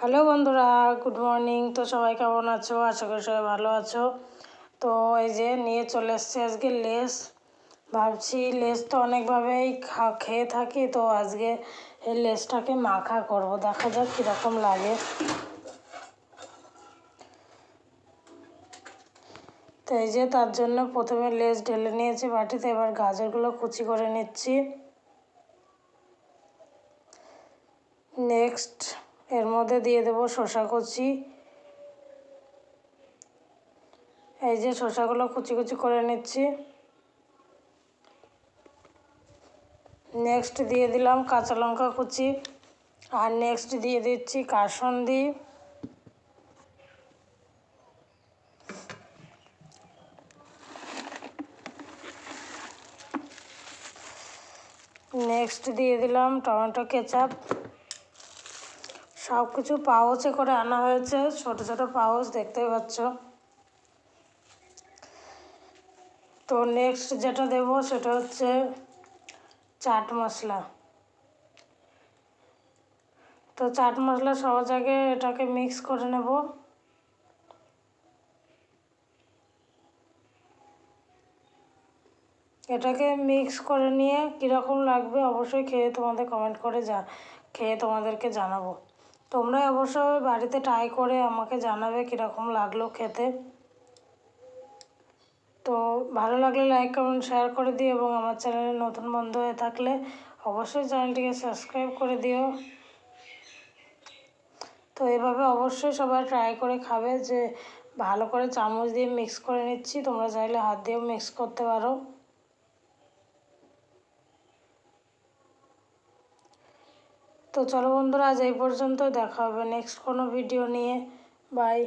Hello বন্ধুরা, good morning. তো সবাই কেমন আছো? আশা করি সবাই ভালো আছো। তো এই যে নিয়ে চলে এসছি আজকে লেস। ভাবছি লেস তো অনেকভাবেই খা, খেয়ে থাকি, তো আজকে এই লেসটাকে মাখা করব। দেখা যাক কীরকম লাগে। তো এই যে তার জন্য প্রথমে লেস ঢেলে নিয়েছি বাটিতে, এবার গাজরগুলো কুচি করে নিচ্ছি। নেক্সট। এর মধ্যে দিয়ে দেবো শসা কুচি। এই যে শসাগুলো কুচি কুচি করে নিচ্ছি। নেক্সট দিয়ে দিলাম কাঁচা লঙ্কা কুচি। আর নেক্সট দিয়ে দিচ্ছি কাসন্দি। নেক্সট দিয়ে দিলাম টমেটো কেচাপ। সব কিছু পাউচে করে আনা হয়েছে। ছোট ছোট পাউচ দেখতেই পাচ্ছ। তো নেক্সট যেটা দেব সেটা হচ্ছে চাট মশলা। তো চাট মশলা সহজ আগে এটাকে মিক্স করে নেব। এটাকে মিক্স করে নিয়ে কীরকম লাগবে অবশ্যই খেয়ে তোমাদের কমেন্ট করে যা খেয়ে তোমাদেরকে জানাব। তোমরা অবশ্যই বাড়িতে ট্রাই করে আমাকে জানাবে কীরকম লাগল খেতে। তো ভালো লাগলে লাইক কমেন্ট শেয়ার করে দিও এবং আমার চ্যানেলে নতুন বন্ধু হয়ে থাকলে অবশ্যই চ্যানেলটিকে সাবস্ক্রাইব করে দিও। তো এভাবে অবশ্যই সবাই ট্রাই করে খাবে যে ভালো করে চামচ দিয়ে মিক্স করে নিচ্ছি, তোমরা চাইলে হাত দিয়েও মিক্স করতে পারো। তো চলো বন্ধুরা আজ এই পর্যন্ত দেখা হবে নেক্সট কোনো ভিডিও নিয়ে। বাই